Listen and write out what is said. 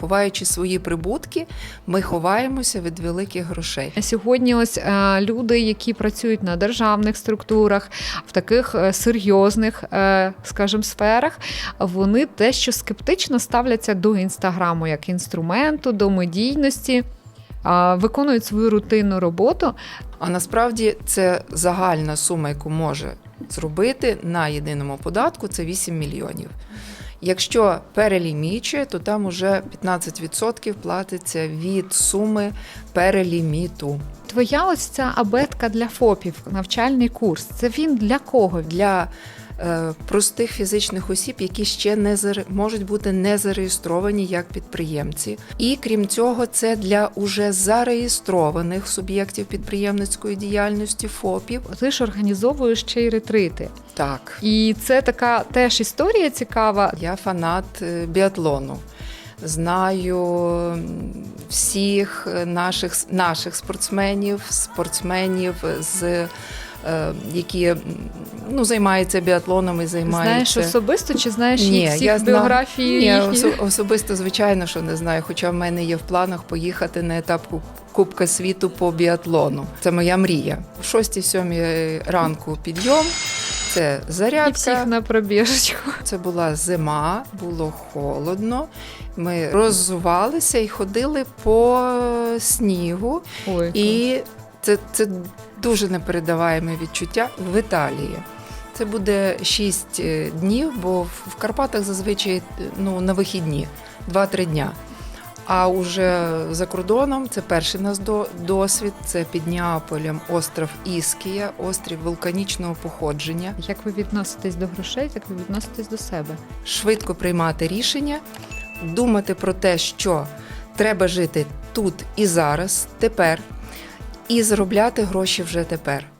Ховаючи свої прибутки, ми ховаємося від великих грошей. Сьогодні ось е, люди, які працюють на державних структурах, в таких е, серйозних, е, скажімо, сферах, вони дещо скептично ставляться до інстаграму як інструменту, до медійності, виконують свою рутинну роботу. А насправді це загальна сума, яку може зробити на єдиному податку, це 8 мільйонів. Якщо перелімічує, то там уже 15% платиться від суми переліміту. Твоя ось ця абетка для ФОПів, навчальний курс. Це він для кого? для простих фізичних осіб, які ще не можуть бути не зареєстровані як підприємці. І крім цього, це для уже зареєстрованих суб'єктів підприємницької діяльності ФОПів. Ти ж організовуєш ще й ретрити. Так, І це така теж історія цікава. я фанат е, біатлону. Знаю всіх е, наших, наших спортсменів, спортсменів з е, які ну, займаються біатлоном і займаються. Знаєш особисто чи знаєш Ні, їх всіх я біографії? Ні, їхні? особисто, звичайно, що не знаю. Хоча в мене є в планах поїхати на етап Кубка світу по біатлону. Це моя мрія. В 6-7 ранку підйом. Це І зарядка. всіх на пробіжечку. Це була зима, було холодно. Ми роззувалися і ходили по снігу. Ой, І це, це дуже непередаваєме відчуття в Італії. Це буде 6 днів, бо в Карпатах зазвичай е, ну, на вихідні 2-3 дня. А уже за кордоном це перший нас досвід. Це під Неаполем остров Іскія, острів вулканічного походження. Як ви відноситесь до грошей, так ви відноситесь до себе. Швидко приймати рішення, думати про те, що треба жити тут і зараз, тепер, і заробляти гроші вже тепер.